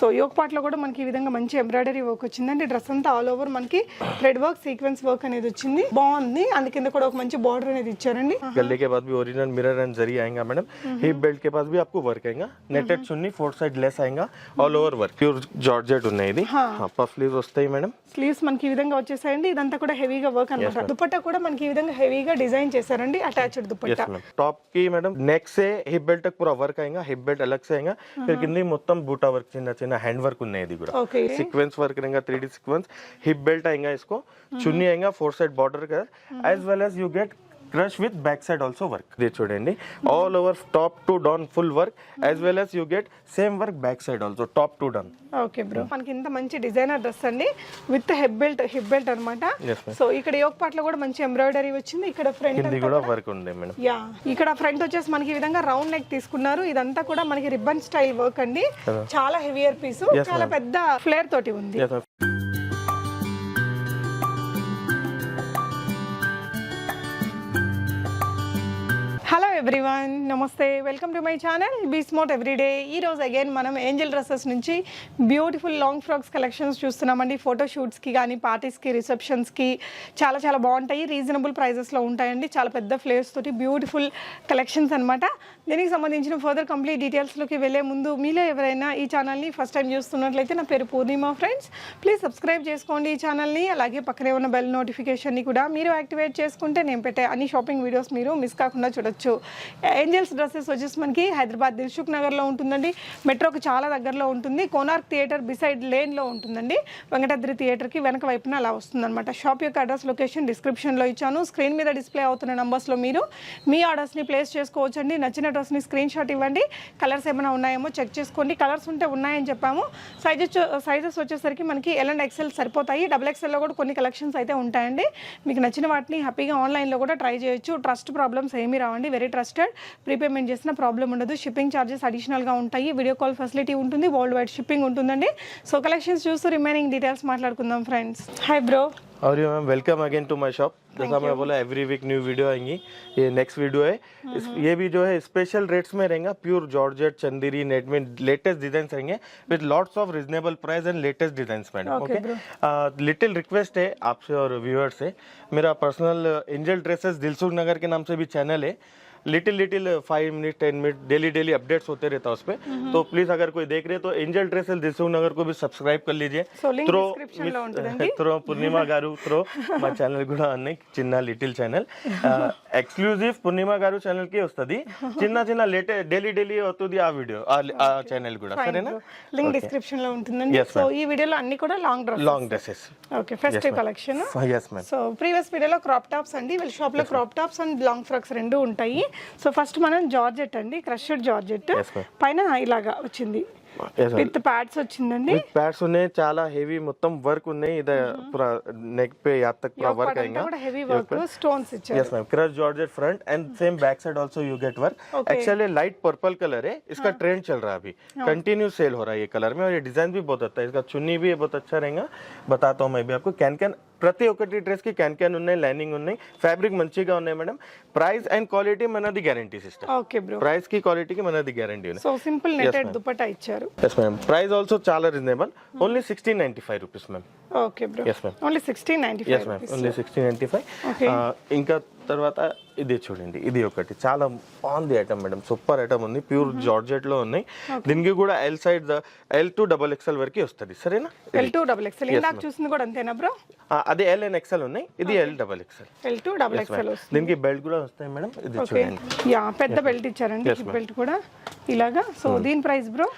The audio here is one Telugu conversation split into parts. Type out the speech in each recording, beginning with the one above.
సో యోగ పాటలో కూడా మనకి ఈ విధంగా మంచి ఎంబ్రాయిడరీ వర్క్ వచ్చిందండి. డ్రెస్ అంతా ఆల్ ఓవర్ మనకి థ్రెడ్ వర్క్ సీక్వెన్స్ వర్క్ అనేది వచ్చింది. బాగుంది. అందు కింద కూడా ఒక మంచి బార్డర్ అనేది ఇచ్చారండి. గల్లీ కే बाद भी ओरिजिनल मिरर एंड जरी आएगा मैडम हिप बेल्ट के पास भी आपको वर्क आएगा netted chunni four side lace all over work pure georgette ఉన్నాయి ఇది పఫ్ స్లీవ్స్ వస్తాయి మేడం స్లీవ్స్ మనకి ఈ విధంగా వచ్చేసాయండి. ఇదంతా కూడా హెవీగా వర్క్ అనమాట దుపట్టా కూడా మనకి ఈ విధంగా హెవీగా డిజైన్ చేశారండి. అటాచ్డ్ దుపట్టా. టాప్కి మేడం నెక్స్ట్ హిప్ బెల్ట్ పూరా వర్క్ అయింగా హిప్ బెల్ట్ అలెక్స్ సే కింద మొత్తం బూటా వర్క్ చిన్న చిన్న हैंड वर्क सीक्वेंस वर्क रहेगा three D sequence hip belt आएगा इसको चुन्नी आएगा फोर साइड बॉर्डर कर as well as you get crush with back side also work ఇది చూడండి. All over top to down full work as well as you get same work back side also top to down okay bro మనకి ఇంత మంచి డిజైనర్ డ్రెస్ అండి. With head belt hip belt అనమాట. సో ఇక్కడ యోగ్ పార్ట్లో కూడా మంచి ఎంబ్రాయిడరీ వచ్చింది. ఇక్కడ ఫ్రంట్ కింది కూడా వర్క్ ఉంది మేడం యా ఇక్కడ ఫ్రంట్ వచ్చేసి మనకి ఈ విధంగా రౌండ్ నెక్ తీసుకున్నారు. ఇదంతా కూడా మనకి రిబ్బన్ స్టైల్ వర్క్ అండి. చాలా హెవియర్ పీస్ చాలా పెద్ద ఫ్లేర్ తోటి ఉంది. ఎవ్రీవన్ నమస్తే welcome to my channel be smart everyday ఈ రోజు అగైన్ మనం ఏంజల్ డ్రెస్సెస్ నుంచి బ్యూటిఫుల్ లాంగ్ ఫ్రాక్స్ కలెక్షన్స్ చూస్తున్నామండి. ఫోటో షూట్స్కి కానీ పార్టీస్కి రిసెప్షన్స్కి చాలా చాలా బాగుంటాయి. రీజనబుల్ ప్రైజెస్లో ఉంటాయండి. చాలా పెద్ద ఫ్లేవర్స్ తోటి బ్యూటిఫుల్ కలెక్షన్స్ అనమాట దీనికి సంబంధించిన ఫర్దర్ కంప్లీట్ డీటెయిల్స్లోకి వెళ్ళే ముందు మీలో ఎవరైనా ఈ ఛానల్ని ఫస్ట్ టైం చూస్తున్నట్లయితే నా పేరు పూర్ణిమ ఫ్రెండ్స్ ప్లీజ్ సబ్స్క్రైబ్ చేసుకోండి ఈ ఛానల్ని అలాగే పక్కనే ఉన్న బెల్ నోటిఫికేషన్ని కూడా మీరు యాక్టివేట్ చేసుకుంటే నేను పెట్టే అన్ని షాపింగ్ వీడియోస్ మీరు మిస్ కాకుండా చూడొచ్చు. ఏంజల్స్ డ్రెస్సెస్ వచ్చేసి మనకి హైదరాబాద్ దిల్సుఖ్ నగర్లో ఉంటుందండి. మెట్రోకి చాలా దగ్గరలో ఉంటుంది. కోనార్క్ థియేటర్ బిసైడ్ లేన్లో ఉంటుందండి. వెంకటాద్రి థియేటర్కి వెనక వైపున అలా వస్తుందన్నమాట. షాప్ యొక్క అడ్రస్ లొకేషన్ డిస్క్రిప్షన్లో ఇచ్చాను. స్క్రీన్ మీద డిస్ప్లే అవుతున్న నంబర్స్లో మీరు మీ ఆర్డర్స్ని ప్లేస్ చేసుకోవచ్చండి. నచ్చిన ఫొటోస్ని స్క్రీన్ షాట్ ఇవ్వండి. కలర్స్ ఏమైనా ఉన్నాయేమో చెక్ చేసుకోండి. కలర్స్ ఉంటే ఉన్నాయని చెప్పాము. సైజెస్ సైజెస్ వచ్చేసరికి మనకి ఎల్ అండ్ ఎక్సెల్ సరిపోతాయి. డబుల్ ఎక్సెల్లో కూడా కొన్ని కలెక్షన్స్ అయితే ఉంటాయండి. మీకు నచ్చిన వాటిని హ్యాపీగా ఆన్లైన్లో కూడా ట్రై చేయొచ్చు. ట్రస్ట్ ప్రాబ్లమ్స్ ఏమీ రావండి. వెరీ ట్రస్టెడ్ ప్రీపేమెంట్ చేసిన ప్రాబ్లం ఉండదు. షిప్పింగ్ ఛార్జెస్ అడిషనల్గా ఉంటాయి. వీడియో కాల్ ఫెసిలిటీ ఉంటుంది. వరల్డ్ వైడ్ షిప్పింగ్ ఉంటుందండి. సో కలెక్షన్స్ చూస్తూ రిమైనింగ్ డీటెయిల్స్ మాట్లాడుకుందాం ఫ్రెండ్స్ హాయ్ బ్రో और ये ma'am welcome again to my shop जैसा मैं बोला एवरी वीक न्यू वीडियो आएँगी। ये नेक्स्ट वीडियो है। इस, ये भी जो है स्पेशल रेट्स में रहेगा। प्योर जॉर्जेट चंदेरी नेट में लेटेस्ट डिज़ाइन रहेंगे with lots of reasonable price and latest design madam okay little request है आपसे और व्यूअर्स से। मेरा पर्सनल एंजल ड्रेसेस दिलसुख नगर के नाम से भी चैनल है। little little five minute ten minute daily daily updates होते रहता है उस पर तो प्लीज अगर कोई देख रहे हैं तो एंजल ड्रेसेस दिलसुख नगर को भी सब्सक्राइब कर लीजिए సో లింక్ త్రో డిస్క్రిప్షన్ లో ఉంటుందండి త్రో పూర్ణిమ గారు త్రో మా ఛానల్ కూడా ఉన్నాయి చిన్న లిటిల్ ఛానల్ ఎక్స్క్లూజివ్ పూర్ణిమ గారు ఛానల్ కి వస్తుంది చిన్న చిన్న లేటే డైలీ డైలీ అవుతుంది ఆ వీడియో ఆ ఛానల్ కూడా సరేనా లింక్ డిస్క్రిప్షన్ లో ఉంటుందండి Yes, సో ఈ వీడియోలో అన్ని కూడా long dress long dresses okay festive collection yes ma'am so previous వీడియోలో క్రాప్ టాప్స్ అండి వీళ్ళ షాప్ లో crop tops and long frocks రెండు ఉంటాయి సో ఫస్ట్ మనం జార్జెట్ అండి క్రషెడ్ జార్జెట్ Yes, ma'am. పైన ఇలాగా వచ్చింది ఎస్ విత్ ప్యాడ్స్ వచ్చిందండి విత్ ప్యాడ్స్ ఉన్నాయి చాలా హెవీ మొత్తం వర్క్ ఉన్నాయి ఇది పూరా నెక్ पे यहाँ तक पूरा वर्क आएगा కూడా హెవీ వర్క్ స్టోన్స్ ఇచ్చారు yes ma'am crush georgette front and same back side also you get work actually light purple colour है इसका ट्रेंड चल रहा है अभी कंटिन्यू सेल हो रहा है ये कलर में और ये डिजाइन भी बहुत अच्छा है इसका चुन्नी भी बहुत अच्छा रहेगा बताता हूँ मैं भी आपको कैन कैन ప్రతి ఒక్కటి డ్రెస్కి క్యాన్ క్యాన్ ఉన్నాయి లైనింగ్ ఉన్నాయి. ఫ్యాబ్రిక్ మంచిగా ఉన్నాయి మేడం ప్రైస్ అండ్ క్వాలిటీ మనది గ్యారంటీ సిస్టమ్ ఓకే బ్రో ప్రైస్కి క్వాలిటీకి మనది గ్యారంటీ ఉంది సో సింపుల్ నెటెడ్ దుపట్టా ఇచ్చారు. ఎస్ మ్యామ్ ప్రైస్ ఆల్సో చాలా reasonable only sixteen ninety five rupees ma'am okay bro yes ma'am only sixteen ninety yes ma'am only sixteen ninety five. ఇంకా తర్వాత ఇది చూడండి ఇది ఒకటి. చాలా బాగుంది ఐటమ్ మేడం సూపర్ ఐటమ్ ఉంది. ప్యూర్ జార్జెట్లో ఉన్నాయి. దీనికి కూడా L side L to double XL వరకు వస్తుంది. సరేనా? ఎల్ టూ డబుల్ ఎక్స్ఎల్ ఇందాక చూసింది కూడా అంతేనా బ్రో అదే ఎల్ అండ్ ఎక్స్ఎల్ ఉన్నాయి. ఇది L double XL L to double XL దీనికి బెల్ట్ కూడా వస్తాయి మేడం ఇది చూడండి. యా పెద్ద బెల్ట్ ఇచ్చారండి. బెల్ట్ కూడా ఇలాగా. సో దీని ప్రైస్ బ్రో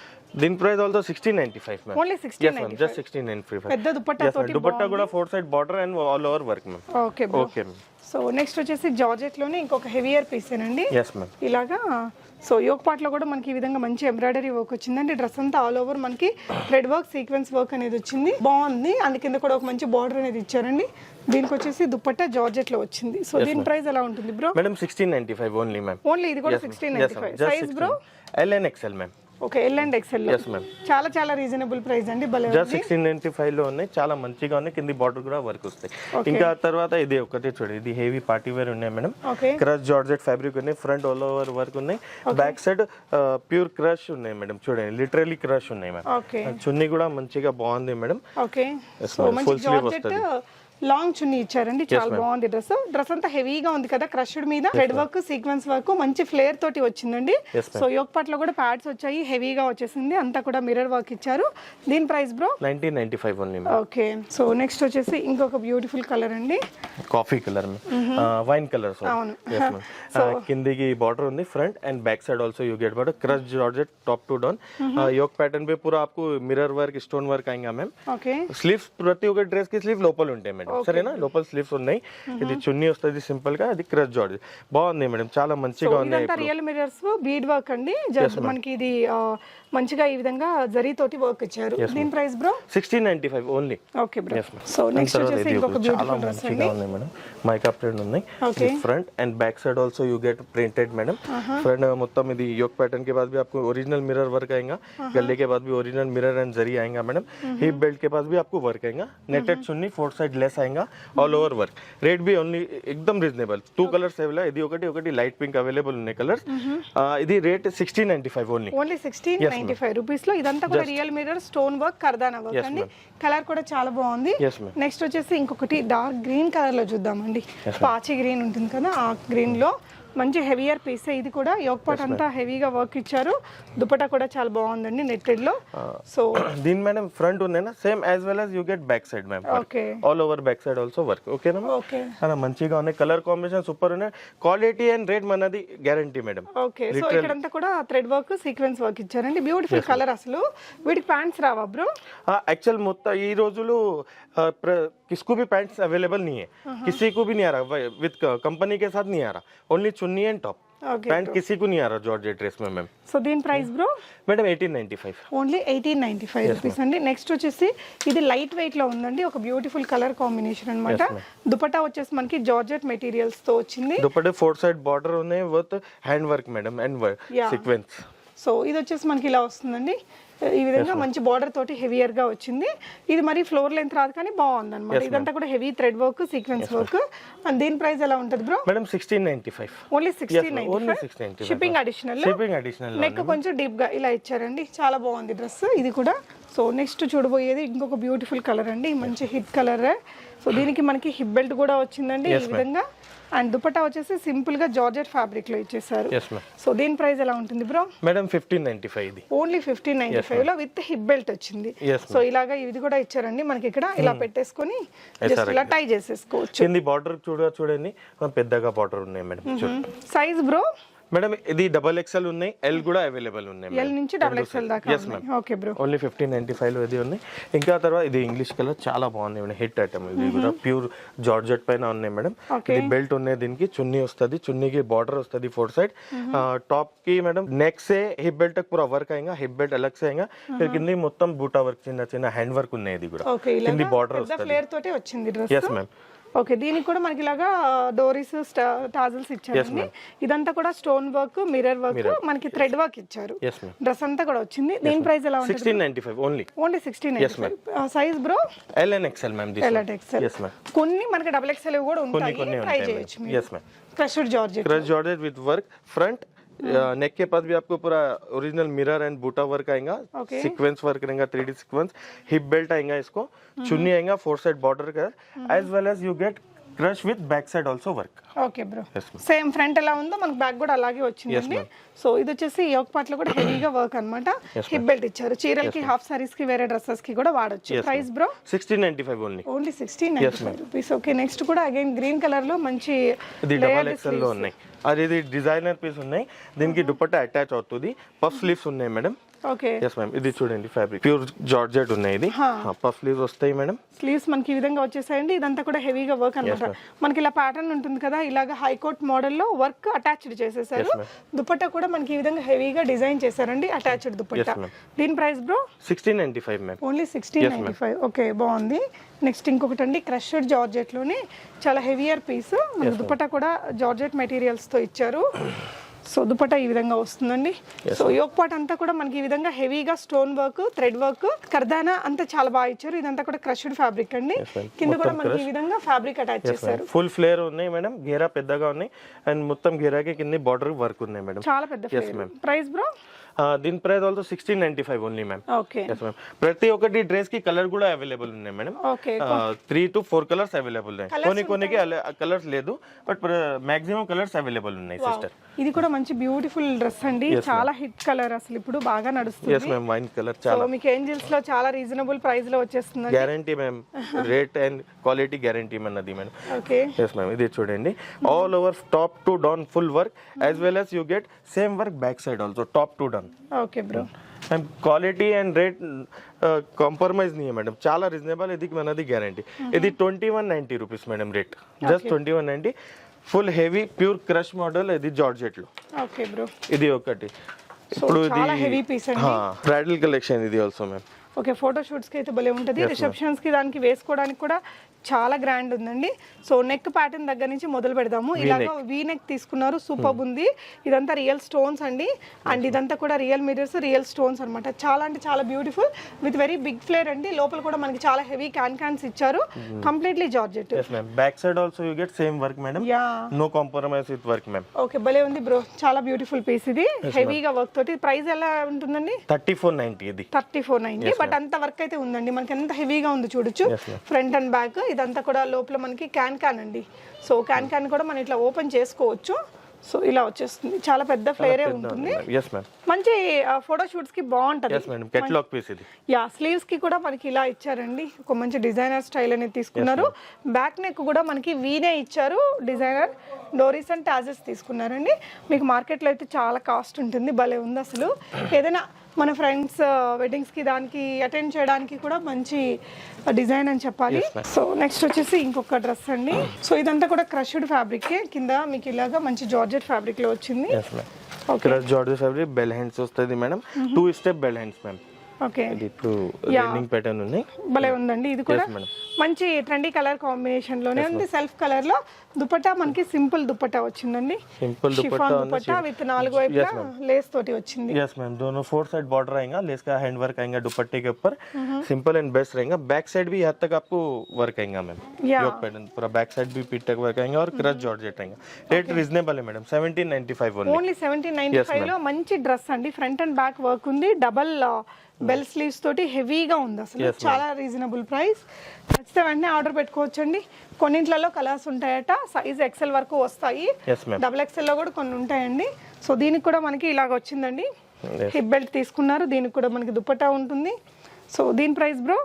దీని price also sixteen ninety five ma'am only sixteen ma'am just sixteen nine five పెద్ద దుపట్టా దుపట్టా కూడా four side border and all over work ma'am okay okay ma'am so next వచ్చేసి జార్జెట్లోనే ఇంకొక హెవియర్ పీస్ ఏనండి? ఇలాగా సో యోగ్ పార్ట్లో కూడా మనకి ఈ విధంగా మంచి ఎంబ్రాయిడరీ వర్క్ వచ్చిందండి. డ్రెస్ అంతా ఆల్ ఓవర్ మనకి థ్రెడ్ వర్క్ సీక్వెన్స్ వర్క్ అనేది వచ్చింది. బాగుంది. అందు కింద కూడా ఒక మంచి బార్డర్ అనేది ఇచ్చారండి. దీనికి వచ్చేసి దుపట్టా జార్జెట్లో వచ్చింది సో దీని ప్రైస్ ఎలా ఉంటుంది bro madam sixteen ninety five only ma'am only ఇది కూడా sixteen ninety five size bro L and XL ma'am okay L and XL yes ma'am చాలా చాలా రీజనబుల్ ప్రైస్ అండి భలే జస్ట్ సిక్స్టీన్ నైన్టీ ఫైవ్లో ఉన్నాయి చాలా మంచిగా ఉన్నాయి కింది బార్డర్ కూడా వర్క్ వస్తాయి. ఇంకా తర్వాత ఇది ఒకటే చూడండి ఇది హెవీ పార్టీ వేర్ ఉన్నాయి మేడం. క్రష్ జార్జెట్ ఫ్యాబ్రిక్ ఉన్నాయి ఫ్రంట్ ఆల్ ఓవర్ వర్క్ ఉన్నాయి. బ్యాక్ సైడ్ ప్యూర్ క్రష్ ఉన్నాయి మేడం చూడండి లిటరలీ క్రష్ ఉన్నాయి మేడం. చున్నీ కూడా మంచిగా బాగుంది madam. Okay. Yes, so ma'am. మంచి Full sleeve జార్జెట్ లాంగ్ చున్నీ ఇచ్చారండి చాలా బాగుంది డ్రెస్ డ్రెస్ అంతా హెవీగా ఉంది కదా క్రష్డ్ మీద హెడ్ వర్క్ సీక్వెన్స్ వర్క్ మంచి ఫ్లేర్ తోటి వచ్చిందండి Yes, ma'am. సో యోక్ పట్ల కూడా ప్యాడ్స్ వచ్చాయి హెవీగా వచ్చేసింది అంతా కూడా మిర్రర్ వర్క్ ఇచ్చారు దీని price bro nineteen ninety five only okay so next వచ్చేసి ఇంకొక బ్యూటిఫుల్ కలర్ అండి కాఫీ కలర్ వైన్ కలర్ అవును. కిందికి బార్డర్ ఉంది front and back side also you get border crush georgette top to down yoke pattern पे पूरा आपको मिरर वर्क स्टोन वर्क आएगा मैम ఓకే స్లీవ్స్ ప్రతి ఒక్క డ్రెస్ కి స్లీవ్ లోపల ఉంటాయి మేడం సరేనా లోపల స్లీవ్స్ ఉన్నాయి ఇది చున్నీ వస్తుంది సింపుల్ గా అది క్రష్ జార్జ్ బాగుంది మేడం చాలా మంచిగా ఉన్నాయి ఇదంతా రియల్ మిర్రర్స్ బీడ్ వర్క్ అండి జస్ట్ మనకి ఇది ఆ, మంచిగా ఈ విధంగా జరీ తోటి వర్క్ ఇచ్చారు దీని price bro sixteen ninety five only okay bro so next వచ్చేసి ఇంకొక చాలా బ్యూటిఫుల్ డ్రెస్ మంచిగా ఉంది మేడం మైకా ప్రింట్ ఉన్నాయి Okay. Front and back side also you get printed madam front మొత్తం ఇది యోక్ पैटर्न के बाद भी आपको ओरिजिनल मिरर वर्क आएगा गले के बाद भी ओरिजिनल मिरर एंड जरी आएगा मैडम हिप बेल्ट के पास भी आपको वर्क आएगा नेटेड चुन्नी फोर साइड लेस आएगा all over work rate B only ఎక్దమ్ రీజనబుల్ టూ కలర్స్ అవైలబుల్ ఇది ఒకటి ఒకటి లైట్ పింక్ అవైలబుల్ ఉన్నాయి కలర్స్ ఇది rate sixteen ninety five only only sixteen ninety five rupees లో ఇదంతా కూడా రియల్ మిర్రర్ స్టోన్ వర్క్ కర్దానా వర్క్ అండి కలర్ కూడా చాలా బాగుంది Yes, ma'am. నెక్స్ట్ వచ్చేసి ఇంకొకటి డార్క్ గ్రీన్ కలర్ లో చూద్దామండి పాచి గ్రీన్ ఉంటుంది కదా ఆ గ్రీన్ లో మంచి హెవియర్ పీస్ ఇది కూడా యోగ్ పాట్ అంతా హెవీగా వర్క్ ఇచ్చారు దుపట్టా కూడా చాలా బాగుందండి నెట్టెడ్ లో సో దీని మేడం ఫ్రంట్ ఉన్నాయి నా same as well as you get back side ma'am okay all over back side also work ఓకేనా ఓకే చాలా మంచిగా ఉన్నాయి కలర్ కాంబినేషన్ సూపర్ ఉన్నాయి క్వాలిటీ అండ్ రేట్ మనది గ్యారంటీ మేడం ఓకే సో ఇక్కడంతా కూడా థ్రెడ్ వర్క్ సీక్వెన్స్ వర్క్ ఇచ్చారండి బ్యూటిఫుల్ కలర్ అసలు వీటికి ప్యాంట్స్ రావా బ్రో एक्चुअल మొత్తం ఈ రోజులు आ, प्र- किसको भी पैंट्स अवेलेबल नहीं है किसी को भी नहीं आ रहा विद कंपनी के साथ नहीं आ रहा ओनली चुन्नी एंड टॉप ఓకే पैंट किसी को नहीं आ रहा जॉर्जेट ड्रेस में मैम సో దీని price bro madam eighteen ninety five only eighteen ninety five rupees అండి నెక్స్ట్ వచ్చేసి ఇది లైట్ వెయిట్ లో ఉందండి ఒక బ్యూటిఫుల్ కలర్ కాంబినేషన్ అన్నమాట దుపట్టా వచ్చేసి మనకి జార్జెట్ మెటీరియల్స్ తో వచ్చింది दुपट्टे फोर साइड बॉर्डर ఉన్నాయి with hand work madam and Yeah. Sequence so ఇది వచ్చేసి మనకి ఇలా వస్తుందండి ఈ విధంగా మంచి బార్డర్ తోటి హెవియర్గా వచ్చింది. ఇది మరి ఫ్లోర్ లెంత్ రాదు కానీ బాగుంది అనమాట ఇదంతా కూడా heavy thread work sequence work and దీని ప్రైస్ ఎలా ఉంటుంది bro madam sixteen ninety five only sixteen ninety shipping additional shipping additional neck కొంచెం డీప్గా ఇలా ఇచ్చారండి. చాలా బాగుంది డ్రెస్ ఇది కూడా. సో నెక్స్ట్ చూడబోయేది ఇంకొక బ్యూటిఫుల్ కలర్ అండి. మంచి హిట్ కలర్ సో దీనికి మనకి హిప్ బెల్ట్ కూడా వచ్చిందండి. ఈ విధంగా అండ్ దుపట్టా వచ్చేసి సింపుల్గా జార్జెట్ ఫ్యాబ్రిక్లో ఇచ్చేసారు సో దీని ప్రైస్ ఎలా ఉంటుంది bro? Madam fifteen ninety five ఇది. ఓన్లీ ఫిఫ్టీన్ నైన్టీ ఫైవ్లో విత్ హిప్ బెల్ట్ వచ్చింది. సో ఇలాగా ఇది కూడా ఇచ్చారండి. మనకి ఇక్కడ ఇలా పెట్టేసుకొని జస్ట్ ఇలా టై చేసేసుకోవచ్చు. బార్డర్ చూడ చూడండి. పెద్దగా బార్డర్ ఉన్నాయి మేడం సైజ్ బ్రో? మేడం ఇది డబల్ ఎక్స్ఎల్ ఉన్నాయి ఎల్ కూడా అవైలబుల్ ఉన్నాయి ఎల్ నుంచి డబల్ ఎక్స్ఎల్ దాకా yes ma'am okay bro only fifteen ninety five ఇది ఉన్నాయి ఇంకా తర్వాత ఇది ఇంగ్లీష్ కలర్ చాలా బాగుంది మేడం హిట్ ఐటమ్ ఇది కూడా. ప్యూర్ జార్జెట్ పైన ఉన్నాయి మేడం. ఇది బెల్ట్ ఉన్నాయి దీనికి చున్నీ వస్తుంది చున్నీకి బార్డర్ వస్తుంది ఫోర్ సైడ్ టాప్కి మేడం నెక్ సే హిప్ బెల్ట్ పూర్ వర్క్ అయ్యింగా హిప్ బెల్ట్ అలక్స్ సే అయ్యింగా కింద మొత్తం బూటా వర్క్ చిన్న చిన్న హ్యాండ్ వర్క్ ఉన్నాయి ఇది కూడా. కింది బార్డర్ వస్తుంది. ఎస్ మ్యామ్ ఓకే దీనికి కూడా మనకి ఇలాగా డోరీస్ టాజల్స్ ఇచ్చారండి. ఇదంతా కూడా స్టోన్ వర్క్ మిర్రర్ వర్క్ మనకి థ్రెడ్ వర్క్ ఇచ్చారు. డ్రెస్ అంతా కూడా వచ్చింది. దీని ప్రైస్ ఎలా sixteen five only only sixteen size bro L and XL ma'am L and కొన్ని మనకి డబుల్ ఎక్స్ఎల్ కూడా ఉంటాయి. ట్రై చేయొచ్చు crush georgette georgette with work front नेक के पास भी आपको पूरा ओरिजिनल मिरर एंड बूटा वर्क आएगा Okay. सीक्वेंस वर्क रहेगा three D sequence hip belt आएगा इसको चुन्नी आएगा फोर साइड बॉर्डर का as well as you get crush with back side also work okay bro Yes, ma'am. Same front ఎలా ఉందో మనకి బ్యాక్ కూడా అలాగే వచ్చిందండి సో ఇది వచ్చేసి యోక్ పార్ట్ లో కూడా హెవీగా వర్క్ అన్నమాట హిప్ బెల్ట్ ఇచ్చారు చీరలకి హాఫ్ సారీస్ కి వేరే డ్రెస్సెస్ కి కూడా వాడొచ్చు price bro sixteen ninety five only only sixteen rupees okay next కూడా అగైన్ గ్రీన్ కలర్ లో మంచి ఇది డబల్ ఎక్స్ఎల్ లో ఉన్నాయి అది ఇది డిజైనర్ పీస్ ఉన్నాయి. దీనికి దుపట్టా అటాచ్ అవుతుంది. పఫ్ స్లీవ్స్ ఉన్నాయి మేడం ఎస్ మ్యామ్ ఇది చూడండి ఫ్యాబ్రిక్ ప్యూర్ జార్జెట్ ఉన్నాయి ఇది. పఫ్ స్లీవ్స్ వస్తాయి మేడం స్లీవ్స్ మనకి ఈ విధంగా వచ్చేసాయండి. ఇదంతా కూడా హెవీగా వర్క్ అన్నమాట. మనకి ఇలా ప్యాటర్న్ ఉంటుంది కదా ఇలాగ హైకోర్ట్ మోడల్లో వర్క్ అటాచ్డ్ చేసేసారు. దుపట్టా కూడా మనకి ఈ విధంగా హెవీగా డిజైన్ చేశారండి అటాచ్డ్ దుపట్టా. దీని price bro sixteen ninety five ma'am only sixteen ninety five okay బాగుంది. నెక్స్ట్ ఇంకొకటి అండి క్రషడ్ జార్జెట్లోనే చాలా హెవియర్ పీస్ దుపట్టా కూడా జార్జెట్ మెటీరియల్స్తో ఇచ్చారు. సో దుపట్టా ఈ విధంగా వస్తుందండి. సో యోక్ పాట్ అంతా కూడా మనకి ఈ విధంగా హెవీగా స్టోన్ వర్క్ థ్రెడ్ వర్క్ కర్దానా అంతా చాలా బాగా ఇచ్చారు. ఇదంతా కూడా క్రష్డ్ ఫ్యాబ్రిక్ అండి. కింద కూడా మనకి ఈ విధంగా ఫ్యాబ్రిక్ అటాచ్ చేశారు. ఫుల్ ఫ్లేర్ ఉన్నాయి మేడం గేరా పెద్దగా ఉన్నాయి. అండ్ మొత్తం గేరాకి కింద బార్డర్ వర్క్ ఉన్నాయి మేడం చాలా పెద్ద ప్రైస్ బ్రో దీని price also sixteen ninety five only ma'am yes ma'am ప్రతి ఒక్కటి డ్రెస్కి కలర్ కూడా అవైలబుల్ ఉన్నాయి madam okay three to four colours available ఉన్నాయి. కొన్ని కొన్నికి కలర్స్ లేదు బట్ మాక్సిమం కలర్స్ అవైలబుల్ ఉన్నాయి సిస్టర్ ఇది కూడా మంచి బ్యూటిఫుల్ డ్రెస్ అండి. చాలా హిట్ కలర్ అసలు ఇప్పుడు బాగా నడుస్తుంది. ఎస్ మ్యామ్ వైన్ కలర్ చాలా. మీకు ఏంజిల్స్లో చాలా రీజనబుల్ ప్రైస్లో వచ్చేస్తుంది guarantee ma'am rate and quality guarantee అన్నది మేడం ఓకే ఎస్ మ్యామ్ ఇది చూడండి. All over top to down full work as well as you get same work back side also top to down okay bro and quality and rate compromise नहीं है मैडम చాలా రీజనబుల్ ఇది మనది గ్యారంటీ ఇది twenty one ninety rupees madam rate just twenty one ninety full heavy pure crush model ఇది జార్జెట్ లో ఓకే బ్రో ఇది ఒకటి సో ఇప్పుడు చాలా ఇది హెవీ పీస్ అండి బ్రైడల్ కలెక్షన్ ఇది also ma'am okay photo shoots కి అయితే భలే ఉంటుంది రిసెప్షన్స్ కి దానికి వేసుకోవడానికి కూడా చాలా గ్రాండ్ ఉందండి. సో నెక్ ప్యాటర్న్ దగ్గర నుంచి మొదలు పెడదాము. ఇలాగ వీ నెక్ తీసుకున్నారు. సూపర్ ఉంది. ఇదంతా రియల్ స్టోన్స్ అండి. అండ్ ఇదంతా కూడా రియల్ మిరర్స్ రియల్ స్టోన్స్ అన్నమాట. చాలా అంటే చాలా beautiful with very big flare అండి. లోపల కూడా మనకి చాలా హెవీ క్యాన్ క్యాన్స్ ఇచ్చారు. Completely georgette back side also you get same work madam ya no compromise with work ma'am okay భలే ఉంది బ్రో చాలా బ్యూటిఫుల్ పీస్ ఇది. హెవీగా వర్క్ తోటి. ప్రైస్ ఎలా ఉంటుందండి? థర్టీ ఫోర్ నైంటీ ఇది థర్టీ ఫోర్ నైన్టీ బట్ అంత వర్క్ అయితే ఉందండి. మనకి ఎంత హెవీగా ఉంది చూడొచ్చు. ఫ్రంట్ అండ్ బ్యాక్ ఇదంతా కూడా లోపల మనకి క్యాన్ క్యాన్ అండి. సో క్యాన్ క్యాన్ కూడా మనం ఇట్లా ఓపెన్ చేసుకోవచ్చు. సో ఇలా వచ్చేస్తుంది. చాలా పెద్ద ఫ్లేరే ఉంటుంది. మంచి ఫోటో షూట్స్కి బాగుంటది. యా స్లీవ్స్కి కూడా మనకి ఇలా ఇచ్చారండి. ఒక మంచి డిజైనర్ స్టైల్ అనేది తీసుకున్నారు. బ్యాక్ నెక్ కూడా మనకి వీనే ఇచ్చారు. డిజైనర్ డోరీస్ అండ్ టాజెస్ తీసుకున్నారండి. మీకు మార్కెట్లో అయితే చాలా కాస్ట్ ఉంటుంది. భలే ఉంది అసలు. ఏదైనా మన ఫ్రెండ్స్ వెడ్డింగ్స్కి దానికి అటెండ్ చేయడానికి కూడా మంచి డిజైన్ అని చెప్పాలి. సో నెక్స్ట్ వచ్చేసి ఇంకొక డ్రెస్ అండి. సో ఇదంతా కూడా క్రష్డ్ ఫ్యాబ్రిక్ కింద మీకు ఇలాగా మంచి జార్జెట్ ఫ్యాబ్రిక్లో వచ్చింది. ఇక్కడ జార్జెస్ ఫ్యాబ్రిక్ బెల్ హ్యాండ్స్ వస్తుంది madam two step bell hands ma'am okay ఇది ఇప్పుడు రన్నింగ్ ప్యాటర్న్ ఉన్నాయి భలే ఉందండి ఇది కూడా madam. మంచి ట్రెండీ కలర్ కాంబినేషన్ లోనే ఉంది సెల్ఫ్ కలర్ లో దుపట్టా మనకి సింపుల్ దుపట్టా వచ్చిందండి simple chiffon dupatta dupatta with నాలుగు వైపులా లేస్ తోటి వచ్చింది यस मैम दोनों फोर साइड बॉर्डर आएगा लेस का हैंड वर्क आएगा दुपट्टे के ऊपर सिंपल एंड बेस्ट रहेगा बैक साइड भी यहाँ तक आपको वर्क आएगा मैम Yeah. योक पैटर्न पूरा बैक साइड भी पीट तक वर्क आएगा और क्रच जॉर्जेट आएगा रेट रीजनेबल है madam seventeen ninety five only only seventeen ninety five లో మంచి డ్రెస్ అండి ఫ్రంట్ అండ్ బ్యాక్ వర్క్ ఉంది డబల్ బెల్ స్లీవ్స్ తోటి హెవీగా ఉంది అసలు. చాలా రీజనబుల్ ప్రైస్. నచ్చితే వెంటనే ఆర్డర్ పెట్టుకోవచ్చండి. కొన్నింట్లలో కలర్స్ ఉంటాయట. సైజ్ ఎక్సెల్ వరకు వస్తాయి. డబుల్ ఎక్సెల్లో కూడా కొన్ని ఉంటాయండి. సో దీనికి కూడా మనకి ఇలాగ వచ్చిందండి. హిప్ బెల్ట్ తీసుకున్నారు. దీనికి కూడా మనకి దుప్పటా ఉంటుంది. సో దీని ప్రైస్ బ్రో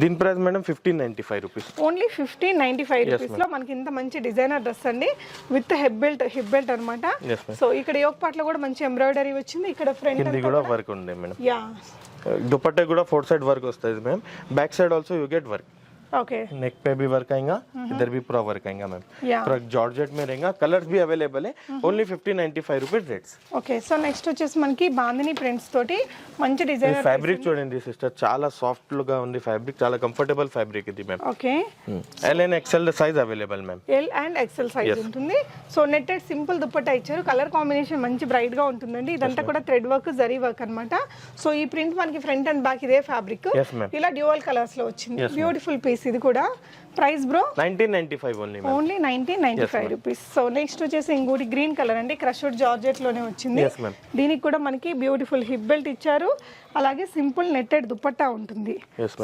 దీని price madam fifteen ninety five rupees only fifteen ninety five రూపీస్లో మనకి ఇంత మంచి డిజైనర్ డ్రెస్ అండి. With hip belt hip belt అనమాట సో ఇక్కడ యోగ పార్ట్లో కూడా మంచి ఎంబ్రాయిడరీ వచ్చింది. ఇక్కడ ఫ్రంట్ కూడా వర్క్ ఉంది మేడం. యా uh, దుపట్టా కూడా ఫోర్ సైడ్ వర్క్ వస్తుంది ma'am back side also you get work okay नेक पे भी वर्क आएगा इधर भी पूरा वर्क आएगा मैम యా पूरा जॉर्जेट में रहेगा कलर्स भी अवेलेबल है only fifteen ninety five rupees rates okay so next వచ్చేసి మనకి బాందిని ప్రింట్స్ తోటి మంచి ఈ డిజైనర్ ఫ్యాబ్రిక్ చూడండి సిస్టర్ చాలా సాఫ్ట్ గా ఉంది ఫ్యాబ్రిక్ చాలా కంఫర్టబుల్ ఫ్యాబ్రిక్ ఇది ma'am okay L and XL size available ma'am L and XL size ఉంటుంది సో నెట్టెడ్ సింపుల్ దుపట్టా ఇచ్చారు కలర్ కాంబినేషన్ మంచి బ్రైట్ గా ఉంటుందండి ఇదంతా కూడా థ్రెడ్ వర్క్ జరీ వర్క్ అన్నమాట సో ఈ ప్రింట్ మనకి ఫ్రంట్ అండ్ బ్యాక్ ఇదే ఫ్యాబ్రిక్ Yes, ma'am. ఇలా డ్యూయల్ కలర్స్ లో వచ్చింది బ్యూటిఫుల్ పీస్ ఇది కూడా price bro? Nineteen ninety five only only nineteen ninety five rupees so next వచ్చేసి ఇంకోటి గ్రీన్ కలర్ అండి. క్రష్డ్ జార్జెట్లోనే వచ్చింది. దీనికి కూడా మనకి బ్యూటిఫుల్ హిప్ బెల్ట్ ఇచ్చారు. అలాగే సింపుల్ నెట్టెడ్ దుపట్టా ఉంటుంది.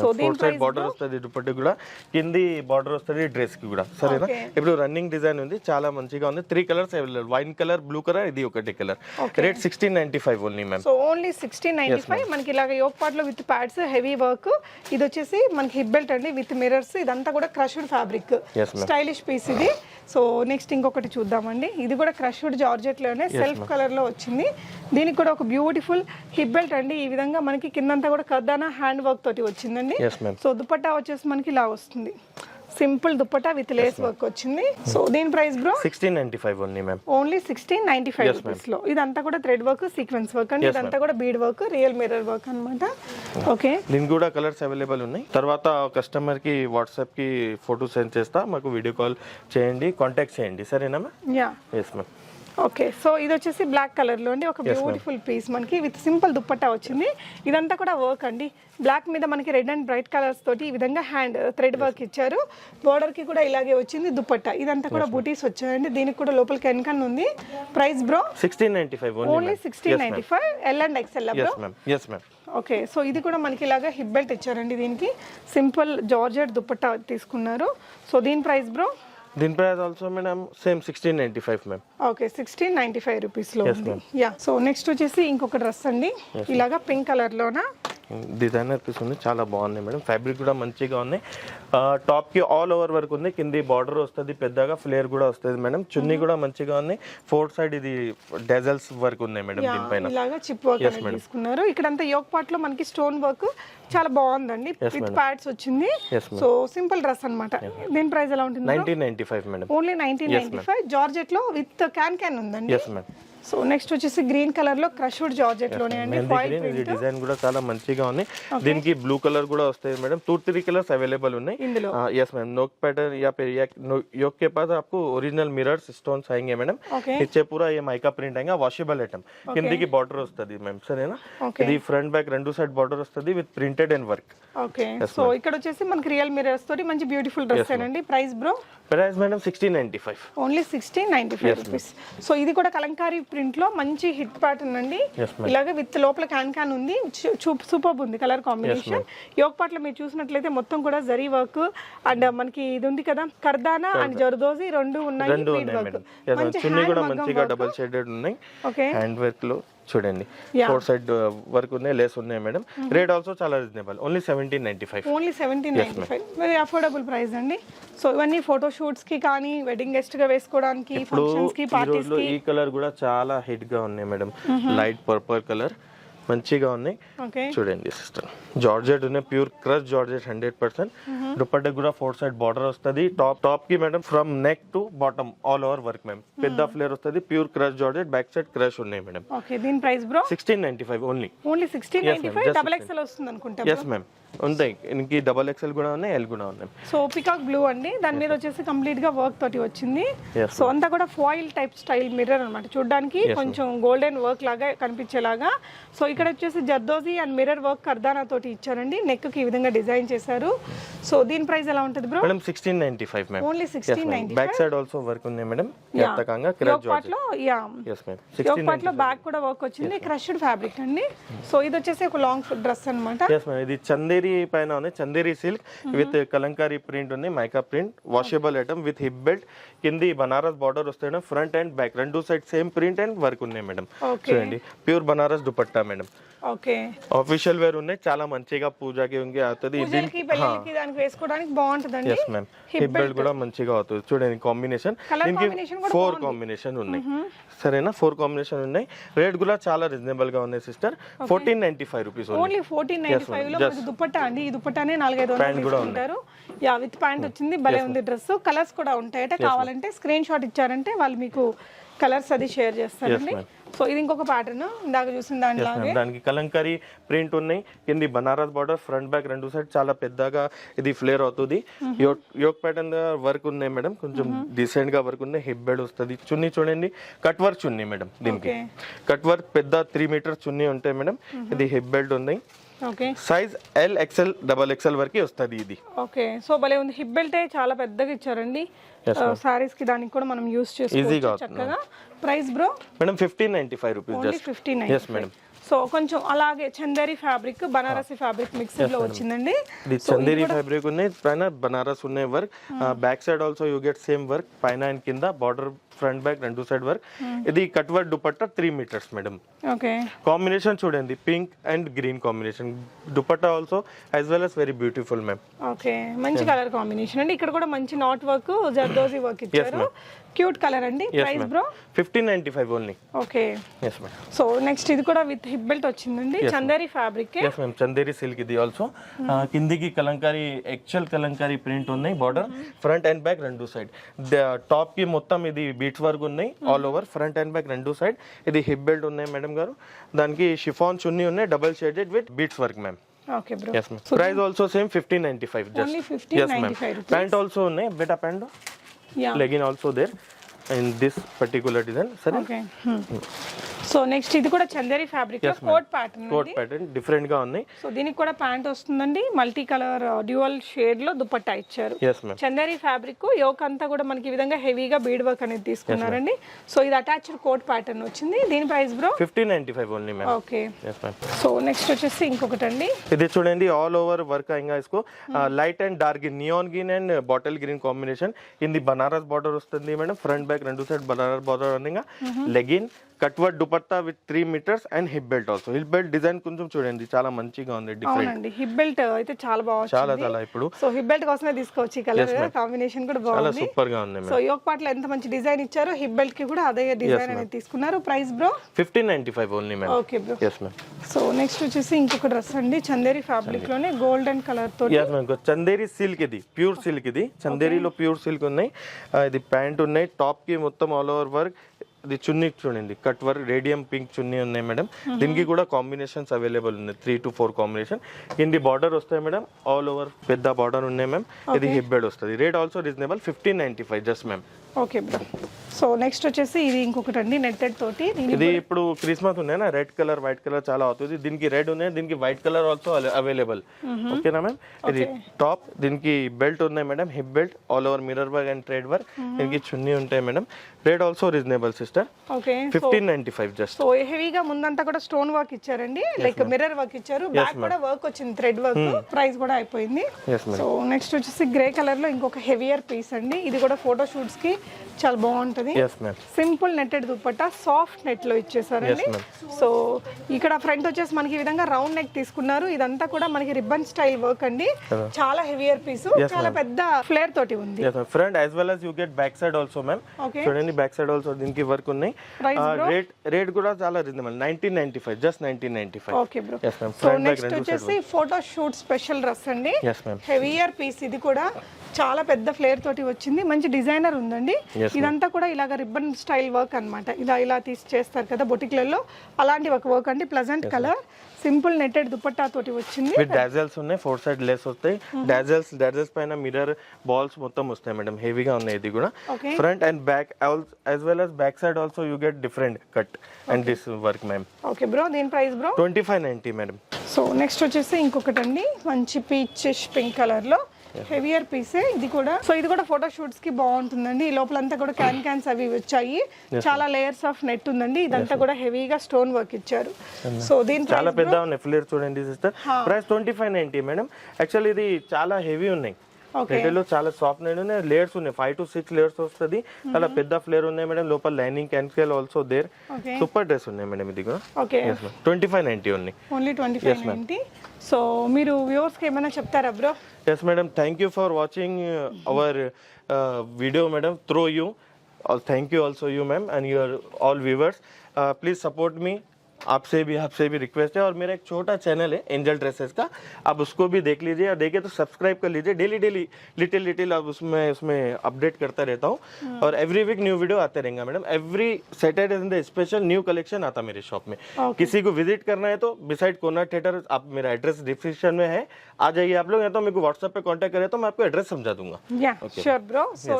సో దీని సైడ్ బార్డర్ వస్తుంది దుపట్టి కూడా. కింది బార్డర్ వస్తుంది డ్రెస్కి కూడా. సరేనా. ఇప్పుడు రన్నింగ్ డిజైన్ ఉంది. చాలా మంచిగా ఉంది. Three colours available wine colour blue colour ఇది ఒకటి colour rate sixteen ninety five only ma'am so only sixteen ninety five మనకి ఇలాగ యోగ్ పార్ట్లో విత్ ప్యాడ్స్ హెవీ వర్క్ ఇది వచ్చేసి మనకి హిప్ బెల్ట్ అండి. విత్ మిరర్స్ ఇదంతా కూడా క్రష్డ్ ఫ్యాబ్రిక్. స్టైలిష్ పీస్ ఇది. సో నెక్స్ట్ ఇంకొకటి చూద్దామండి. ఇది కూడా క్రష్డ్ జార్జెట్లోనే సెల్ఫ్ కలర్లో వచ్చింది. దీనికి కూడా ఒక బ్యూటిఫుల్ హిప్ బెల్ట్ అండి. ఈ విధంగా మనకి కిందంతా కూడా కర్దానా హ్యాండ్ వర్క్ తోటి వచ్చిందండి. సో దుపట్టా వచ్చేసి మనకి ఇలా వస్తుంది. Simple dupatta with lace work వచ్చింది. సో దీని price bro? Sixteen ninety five only ma'am only sixteen ninety five రూపీస్లో ఇదంతా కూడా థ్రెడ్ వర్క్ సీక్వెన్స్ వర్క్ అండి ఇదంతా కూడా bead work real mirror work అన్నమాట. ఓకే దీనికి కూడా కలర్స్ అవైలబుల్ ఉన్నాయి. తర్వాత కస్టమర్కి వాట్సాప్కి ఫోటో సెండ్ చేస్తా. మాకు వీడియో కాల్ చేయండి కాంటాక్ట్ చేయండి. సరేనా ma'am ya yes ma'am okay so ఇది వచ్చేసి బ్లాక్ కలర్లో అండి. ఒక బ్యూటిఫుల్ పీస్ మనకి విత్ సింపుల్ దుప్పట్టా వచ్చింది. ఇదంతా కూడా వర్క్ అండి. బ్లాక్ మీద మనకి రెడ్ అండ్ బ్రైట్ కలర్స్ తోటి ఈ విధంగా హ్యాండ్ థ్రెడ్ వర్క్ ఇచ్చారు. బోర్డర్కి కూడా ఇలాగే వచ్చింది దుప్పట్టా. ఇదంతా కూడా బూటీస్ వచ్చాయండి. దీనికి కూడా లోపలికి ఎన్కన్ ఉంది. Price bro sixteen ninety five only sixteen ninety five L and XL bro okay so ఇది కూడా మనకి ఇలాగా హిప్ బెల్ట్ ఇచ్చారండి దీనికి. సింపుల్ జార్జెట్ దుప్పట్టా తీసుకున్నారు. సో దీని ప్రైస్ బ్రో దీని price also madam same sixteen ninety five ma'am okay sixteen ninety five రూపీస్లో ఉంది. యా సో నెక్స్ట్ వచ్చేసి ఇంకొక డ్రెస్ అండి. ఇలాగా పింక్ కలర్లోన డిజైనర్ పీస్ ఉంది చాలా బాగున్నాయి మేడం ఫ్యాబ్రిక్ కూడా మంచిగా ఉన్నాయి. టాప్కి ఆల్ ఓవర్ వర్క్ ఉంది. కింది బార్డర్ వస్తుంది పెద్దగా ఫ్లేర్ కూడా వస్తుంది మేడం చున్నీ కూడా మంచిగా ఉంది ఫోర్ సైడ్ ఇది డెజల్స్ వర్క్ ఉన్నాయి మేడం దీనిపైన. ఇలాగా చిప్ వర్క్ తీసుకున్నారు. ఇక్కడంతా యోగ్ పార్ట్లో మనకి స్టోన్ వర్క్ చాలా బాగుందండి. విత్ ప్యాడ్స్ వచ్చింది. సో సింపుల్ డ్రెస్ అన్నమాట. దీని ప్రైస్ ఎలా ఉంటుంది nineteen ninety five madam only nineteen ninety five జార్జెట్లో with can can ఉందండి? ఎస్ మ్యామ్ సో నెక్స్ట్ వచ్చేసి గ్రీన్ కలర్లో క్రష్డ్ జార్జెట్లోనే అండి ఫాయిల్ ప్రింట్ డిజైన్ కూడా చాలా మంచిగా ఉన్నాయి దీనికి బ్లూ కలర్ కూడా వస్తాయి madam. Two three colours available ఉన్నాయి. यस मैम नोक पैटर्न या फिर योग के पास आपको ఒరిజినల్ మిర్రర్స్ స్టోన్స్ आएंगे మేడం नीचे पूरा ये माइका ఐటమ్ కిందకి బార్డర్ వస్తుంది మ్యామ్ సరేనా ఇది ఫ్రంట్ బ్యాక్ రెండు సైడ్ బార్డర్ వస్తుంది with printed and work okay so ఇక్కడ వచ్చేసి మనకి రియల్ మిరర్స్ తోటి మంచి బ్యూటిఫుల్ డ్రెస్ అండి price bro price madam sixteen ninety five only sixteen ninety five rupees so ఇది కూడా కలంకారీ ప్రింట్లో మంచి హిట్ ప్యాటర్న్ అండి. ఇలాగే విత్ లోపల క్యాన్ క్యాన్ ఉంది. సూపర్ ఉంది కలర్ కాంబినేషన్ యోగ్ పాట్లో మీరు చూసినట్లయితే మొత్తం కూడా జరీ వర్క్ అండ్ మనకి ఇది ఉంది కదా కర్దానా అండ్ జర్దోజీ రెండు ఉన్నాయి. మంచి షేడెడ్ ఉన్నాయి ఓకే హ్యాండ్ వర్క్లో చూడండి. ఫోర్ సైడ్ వర్క్ ఉన్నాయి లేస్ ఉన్నాయి మేడం రేట్ ఆల్సో చాలా reasonable only seventeen ninety five only seventeen ninety five very affordable price అండి. సో ఇవన్నీ ఫోటో షూట్స్కి కానీ వెడ్డింగ్ గెస్ట్గా వేసుకోవడానికి ఫంక్షన్స్కి పార్టీస్ రోజులో ఈ కలర్ కూడా చాలా హిట్గా ఉన్నాయి మేడం లైట్ పర్పుల్ కలర్ మంచిగా ఉన్నాయి ఓకే. చూడండి సిస్టర్ జార్జెట్ ఉన్నాయి pure crush georgette hundred percent దుప్పట్టకి కూడా ఫోర్ సైడ్ బార్డర్ వస్తుంది. Top టాప్కి madam from neck to bottom all over work ma'am పెద్ద ఫ్లేర్ వస్తుంది. Pure crush georgette back side crush ఉన్నాయి మేడం ఓకే దీని price bro sixteen ninety five only only sixteen ninety ma'am, five just double XL వస్తుంది అనుకుంటా ఎస్ మ్యామ్ ఉంటాయి. ఇంక డబల్ ఎక్స్ఎల్ కూడా ఉన్నాయి ఎల్ కూడా ఉన్నాయి. సో పికాక్ బ్లూ అండి. దాని మీద వచ్చేసి కంప్లీట్గా వర్క్ తోటి వచ్చింది. Yes, సో అంతా కూడా ఫాయిల్ టైప్ స్టైల్ మిర్రర్ అన్నమాట. చూడడానికి కొంచెం గోల్డెన్ వర్క్ లాగా కనిపించేలాగా. సో ఇక్కడ వచ్చేసి జర్దోజీ అండ్ మిర్రర్ వర్క్ కర్దానా తోటి ఇచ్చారండి. నెక్కి ఈ విధంగా డిజైన్ చేశారు. సో దీని ప్రైస్ ఎలా ఉంటుంది bro? Madam sixteen ninety five ma'am only sixteen ninety back side also work ఉన్నాయి మేడం ఎత్తకంగా క్రష్ పార్ట్లో యా ఎస్ యోగ్ సిక్స్టీన్ పార్ట్లో బ్యాక్ కూడా వర్క్ వచ్చింది. క్రష్డ్ ఫ్యాబ్రిక్ అండి. సో ఇది వచ్చేసి ఒక లాంగ్ డ్రెస్ అన్నమాట. ఎస్ మ్యామ్ ఇది చందేరి పైన ఉంది. Chanderi silk with Kalamkari print ఉంది mica print washable item with hip belt కింది బనారస్ బార్డర్ వస్తాయి మేడం ఫ్రంట్ అండ్ బ్యాక్ రెండు side same print and work ఉన్నాయి మేడం చూడండి. Pure Banaras dupatta madam okay. Official wear ఉన్నాయి. చాలా మంచిగా పూజకి ఉంగి అవుతుంది. ఇది పూజలకి పెళ్ళిళ్ళకి దానికి వేసుకోవడానికి బాగుంటుందండి. ఎస్ మ్యామ్ హిప్ బెల్ట్ కూడా మంచిగా అవుతుంది. చూడండి కాంబినేషన్ దీనికి కూడా ఫోర్ కాంబినేషన్ ఉన్నాయి. సరేనా? ఫోర్ కాంబినేషన్ ఉన్నాయి. రేట్ కూడా చాలా రీజనబుల్గా ఉన్నాయి sister fourteen ninety five rupees only fourteen ninety ఫైవ్లో దుపట్టా అండి. ఈ దుపట్టానే నాలుగైదు వందలు తీసుకుంటారు. యా విత్ ప్యాంట్ వచ్చింది. భలే ఉంది డ్రెస్ కలర్స్ కూడా ఉంటాయట. కావాలంటే స్క్రీన్ షాట్ ఇచ్చారంటే వాళ్ళు మీకు కలర్స్ అది షేర్ చేస్తారండి. సో ఇది ఇంకొక ప్యాటర్న్ ఇందాక చూసిన దానిలాగే. దానికి కలంకారీ ప్రింట్ ఉన్నాయి. కింది బనారస్ బార్డర్ ఫ్రంట్ బ్యాక్ రెండు సైడ్ చాలా పెద్దగా ఇది ఫ్లేర్ అవుతుంది. యోక్ ప్యాటర్న్ వర్క్ ఉన్నాయి మేడం కొంచెం డీసెంట్గా వర్క్ ఉన్నాయి. హిప్ బెడ్ వస్తుంది. చున్నీ చూడండి. కట్ వర్క్ చున్నీ మేడం దీనికి. కట్ వర్క్ పెద్ద త్రీ మీటర్ చున్నీ ఉంటాయి మేడం ఇది hip belt okay size L XL double XL వరకు వస్తుంది ఇది. ఓకే సో భలే ఉంది. హిప్ బెల్ట్ చాలా పెద్దగా ఇచ్చారండి. సారీస్కి దానికి కూడా మనం యూస్ Easy గా చేసుకోవచ్చు అవుతుంది. చక్కగా price bro madam fifteen ninety five rupees only just fifty yes madam so కొంచెం అలాగే చందేరి ఫ్యాబ్రిక్ బనారసి ఫ్యాబ్రిక్ మిక్స్డ్లో వచ్చిందండి. ఇది చందేరి ఫ్యాబ్రిక్ ఉన్నాయి పైన బనారస్ ఉన్నాయి work. Back side also you get same work పైన అండ్ కింద బార్డర్ ఫ్రంట్ బ్యాక్ రెండు సైడ్ వర్క్. ఇది cut work dupatta three metres madam okay combination చూడండి pink and green combination dupatta also as well as very beautiful ma'am okay మంచి కలర్ కాంబినేషన్ అండి ఇక్కడ కూడా మంచి నాట్ వర్క్ జర్దోజీ వర్క్ ఇచ్చారు. క్యూట్ కలర్ అండి price bro fifteen ninety five only okay yes ma'am so next ఇది కూడా విత్ హిప్ బెల్ట్ వచ్చిందండి Chanderi fabric yes ma'am Chanderi silk ఇది ఆల్సో కిందికి కలంకారీ యాక్చువల్ కలంకారీ ప్రింట్ ఉన్నాయి బార్డర్ ఫ్రంట్ అండ్ బ్యాక్ రెండు సైడ్ టాప్కి మొత్తం ఇది బీట్స్ వర్క్ ఉన్నాయి all over front and back రెండు సైడ్ ఇది హిప్ బెల్ట్ ఉన్నాయి మేడం గారు. దానికి షిఫాన్ చున్నీ ఉన్నాయి double shaded with beads work ma'am okay bro yes ma'am price also same fifteen ninety five just yes ma'am pant also ఉన్నాయి beta pant legging also there in this particular design సరే సో నెక్స్ట్ ఇది కూడా Chanderi fabric coat pattern coat pattern డిఫరెంట్గా ఉంది సో దీనికి కూడా ప్యాంట్ వస్తుందండి. మల్టీ కలర్ డ్యూయల్ షేడ్లో దుపట్టా ఇచ్చారు. చందేరి ఫ్యాబ్రిక్ యోక్ అంతా కూడా మనకి ఈ విధంగా హెవీగా బీడ్ వర్క్ అనేది తీసుకున్నారండి. సో ఇది అటాచ్డ్ కోట్ ప్యాటర్న్ వచ్చింది. దీని price bro fifteen ninety five only ma'am okay so next వచ్చేసి ఇంకొకటి అండి ఇది చూడండి ఆల్ ఓవర్ వర్క్ అయింగా ఇసుకో light and dark green neon green and bottle green combination ఇది బనారస్ బార్డర్ వస్తుంది మేడం ఫ్రంట్ బ్యాక్ రెండు సైడ్ బనారస్ బార్డర్ అనేది legging cut work dupatta with three metres and hip belt also hip belt design కొంచెం చూడండి చాలా మంచిగా ఉంది డిఫరెంట్ హిప్ బెల్ట్ అయితే చాలా బాగా చాలా చాలా ఇప్పుడు. సో హిప్ బెల్ట్ కోసమే తీసుకోవచ్చు ఈ కలర్ కాంబినేషన్ కూడా చాలా బాగుంది. సూపర్గా ఉంది సో యోక్ పార్ట్లో ఎంత మంచి డిజైన్ ఇచ్చారో హిప్ బెల్ట్కి కూడా అదే డిజైన్ అనేది తీసుకున్నారు. Price bro fifteen ninety five only ma'am okay bro yes ma'am so next వచ్చేసి ఇంకొక డ్రెస్ అండి. Chanderi ఫ్యాబ్రిక్లోనే golden colour ma'am Chanderi silk ఇది. ప్యూర్ సిల్క్ ఇది. చందేరిలో ప్యూర్ సిల్క్ ఉన్నాయి. ఇది ప్యాంట్ ఉన్నాయి. టాప్కి మొత్తం ఆల్ ఓవర్ వర్క్ ఇది చున్నీ చూడండి. కట్ వర్క్ రేడియం పింక్ చున్నీ ఉన్నాయి మేడం దీనికి కూడా కాంబినేషన్స్ అవైలబుల్ ఉన్నాయి. త్రీ టు ఫోర్ కాంబినేషన్ కింది బార్డర్ వస్తాయి మేడం ఆల్ ఓవర్ పెద్ద బార్డర్ ఉన్నాయి మ్యామ్ ఇది హిప్ బెడ్ వస్తుంది. Rate also reasonable fifteen ninety five just ma'am okay bro so next వచ్చేసి ఇది ఇంకొకటి అండి నెట్టెడ్ తోటి. ఇది ఇప్పుడు క్రిస్మస్ ఉన్నాయి? రెడ్ కలర్ వైట్ కలర్ చాలా అవుతుంది. దీనికి రెడ్ ఉన్నాయి దీనికి వైట్ కలర్ ఆల్సో అవైలబుల్ ఓకేనా మ్యామ్ ఇది టాప్ దీనికి బెల్ట్ ఉన్నాయి madam hip belt all over mirror work and thread work దీనికి చున్నీ ఉంటాయి madam rate also reasonable sister okay fifteen ninety five just so హెవీగా ముందంతా కూడా స్టోన్ వర్క్ ఇచ్చారండి. లైక్ మిర్రర్ వర్క్ ఇచ్చారు. బ్యాక్ కూడా వర్క్ వచ్చింది థ్రెడ్ వర్క్ ప్రైస్ కూడా అయిపోయింది. సో నెక్స్ట్ వచ్చేసి గ్రే కలర్లో ఇంకొక హెవియర్ పీస్ అండి. ఇది కూడా ఫోటో షూట్స్కి చాలా బాగుంటది. Ma'am simple netted dupatta soft నెట్లో ఇచ్చేసారండి సో ఇక్కడ ఫ్రంట్ వచ్చేసి మనకి ఈ విధంగా రౌండ్ నెక్ తీసుకున్నారు. ఇదంతా కూడా మనకి రిబ్బన్ స్టైల్ వర్క్ అండి. చాలా హెవియర్ పీస్. చాలా పెద్ద ఫ్లేర్ తోటి ఉంది. Front as well as you get back side also ma'am చూడండి బ్యాక్ సైడ్ ఆల్సో దీనికి వర్క్ ఉన్నాయి. రేట్ రేట్ కూడా చాలా reasonable nineteen ninety five just nineteen ninety five okay bro so next వచ్చేసి ఫోటో షూట్ స్పెషల్ డ్రెస్ అండి. హెవియర్ పీస్ ఇది కూడా. చాలా పెద్ద ఫ్లేర్ తోటి వచ్చింది. మంచి డిజైనర్ ఉందండి. ఇదంతా కూడా ఇలాగ రిబ్బన్ స్టైల్ వర్క్ అన్నమాట. ఇలా ఇలా తీసి చేస్తారు కదా బొటిక్లలో. అలాంటి ఒక వర్క్ అండి. Pleasant colour simple netted dupatta తోటి వచ్చింది. విత్ డాజల్స్ ఉన్నాయి. ఫోర్ సైడ్ లెస్ వస్తాయి. డాజల్స్ డాజల్స్ పైన మిర్రర్ బాల్స్ మొత్తం వస్తాయి మేడం. హెవీగా ఉన్నాయి ఇది కూడా. Front and back as well as back side also you get different cut and this work ma'am okay bro దీని price bro twenty five ninety madam so next వచ్చేసి ఇంకొకటి అండి మంచి పీచ్ పింక్ కలర్లో. హెవియర్ పీసే. ఇది కూడా. సో ఇది కూడా ఫోటో షూట్స్కి బాగుంటుందండి. ఈ లోపలంతా కూడా క్యాన్ క్యాన్స్ అవి వచ్చాయి. చాలా లేయర్స్ ఆఫ్ నెట్ ఉందండి. ఇదంతా కూడా హెవీగా స్టోన్ వర్క్ ఇచ్చారు. సో దీని చాలా పెద్ద ఉన్నాయి ఫ్లేర్ చూడండి sister price twenty five ninety madam actually ఇది చాలా హెవీ ఉన్నాయి. ఓకే రిటైల్లో చాలా సాఫ్ట్ ఉన్నాయి. లేయర్స్ ఉన్నాయి. ఫైవ్ టు సిక్స్ లేయర్స్ వస్తుంది. చాలా పెద్ద ఫ్లేర్ ఉన్నాయి మేడం లోపల lining cancel also there super dress ఉన్నాయి మేడం ఇది కూడా ట్వంటీ ఫైవ్ నైన్టీ ఉన్నాయి ఓన్లీ ట్వంటీ ఫైవ్ సో మీరు వ్యూవర్స్కి ఏమైనా చెప్తారా bro yes madam. Thank you for watching uh, our uh, video madam. Through you. Uh, thank you also you ma'am and your all viewers. आपसे भी आपसे भी रिक्वेस्ट है और मेरा एक छोटा चैनल है एंजल ड्रेसेस का। आप उसको भी देख लीजिए और देखिए तो सब्सक्राइब कर लीजिए। डेली डेली लिटिल लिटिल अब उसमें उसमें अपडेट करता रहता हूँ। और एवरी वीक न्यू वीडियो आते रहेंगे madam. Every Saturday Sunday special new collection आता मेरे शॉप में। किसी को विज़िट करना है तो बिसाइड कोना थिएटर आप मेरा एड्रेस डिस्क्रिप्शन में है। आ जाइए आप लोग या तो मेरे को व्हाट्सएप पे कॉन्टेक्ट करें तो मैं आपको एड्रेस समझा दूँगा।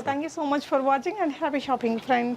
Thank you so much for watching and happy shopping friend